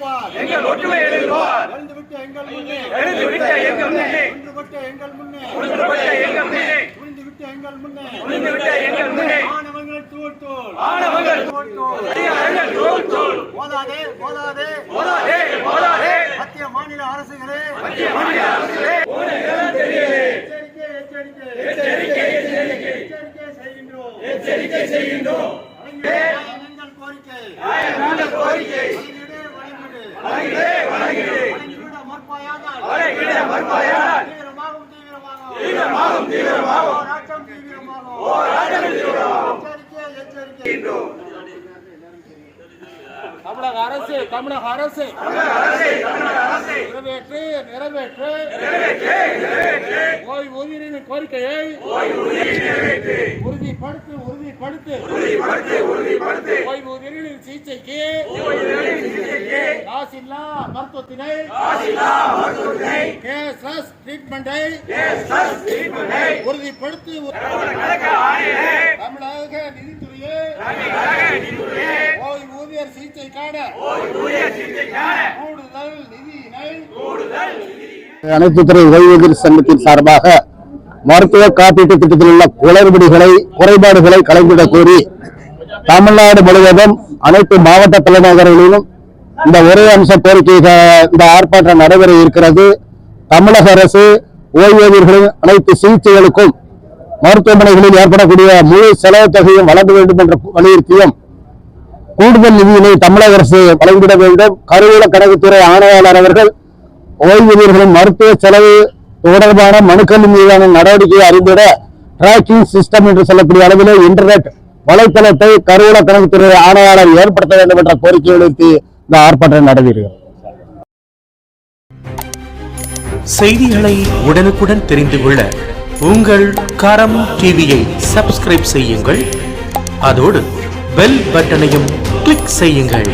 எழுதுவார் எங்கள் ஒற்றுமை எழுதுவார். எழுந்துவிட்டு எங்கள் முன்னே. எழுந்துவிட்டு எங்கள் முன்னே. ஒன்றுபட்ட எங்கள் முன்னே. ஒன்றுபட்ட எங்கள் முன்னே. புரிந்துவிட்டு எங்கள் முன்னே. புரிந்துவிட்ட எங்கள் முன்னே. ஆணவங்கள் தூட்டோல் ஆணவங்கள் தூட்டோல் அதிகாரங்கள் தூட்டோல் போதாதே போதாதே. போதாதே போதாதே. மத்திய செய்கின்றோம். கோரிக்கை. கோரிக்கை. மறுப்பாயானால் தீவிரமாகும் தீவிரமாகும் போராட்டம் தீவிரமாகும் எச்சரிக்கை எச்சரிக்கை தமிழக அரசு தமிழக அரசு. நிறைவேற்று நிறைவேற்று. ஓய்வூதியரின் கோரிக்கையை உறுதிப்படுத்து உறுதிப்படுத்து. ஓய்வூதியரின் சிகிச்சைக்கு காசில்லா மருத்துவத்தினை கேஸ்லெஸ் ட்ரீட்மெண்டை உறுதிப்படுத்தி தமிழக நிதித்துறையே ஓய்வூதியர் சிகிச்சைக்கான கூடுதல் நிதியினை அனைத்து துறை ஓய்வூதியர் சங்கத்தின் சார்பாக மருத்துவ காப்பீட்டு திட்டத்தில் உள்ள குளறுபடிகளை குறைபாடுகளை கலைந்திட கோரி தமிழ்நாடு முழுவதும் அனைத்து மாவட்ட தலைநகர்களிலும் இந்த ஒரே அம்ச கோரிக்கை இந்த ஆர்ப்பாட்டம் நடைபெற இருக்கிறது. தமிழக அரசு ஓய்வூதியர்களின் அனைத்து சிகிச்சைகளுக்கும் மருத்துவமனைகளில் ஏற்படக்கூடிய முழு செலவு தொகையும் வழங்க வேண்டும் என்ற வலியுறுத்தியும் கூடுதல் நிதியினை தமிழக அரசு வழங்கிட வேண்டும். கருவூல கணக்குத்துறை ஆணையாளர் அவர்கள் ஓய்வூதியர்களின் மருத்துவ செலவு தொடர்பான மனுக்கள் மீதான நடவடிக்கையை அறிந்திட டிராக்கிங் சிஸ்டம் என்று சொல்லக்கூடிய அளவிலே இன்டர்நெட் வலைத்தளத்தை கருவூல கணக்குத்துறை ஆணையாளர் ஏற்படுத்த வேண்டும் என்ற கோரிக்கை வலியுறுத்தி இந்த ஆர்ப்பாட்டம் நடைபெறுகிறது செய்திகளை உடனுக்குடன் தெரிந்து கொள்ள உங்கள் கரம் டிவியை சப்ஸ்கிரைப் செய்யுங்கள். அதோடு பெல் பட்டனையும் கிளிக் செய்யுங்கள்.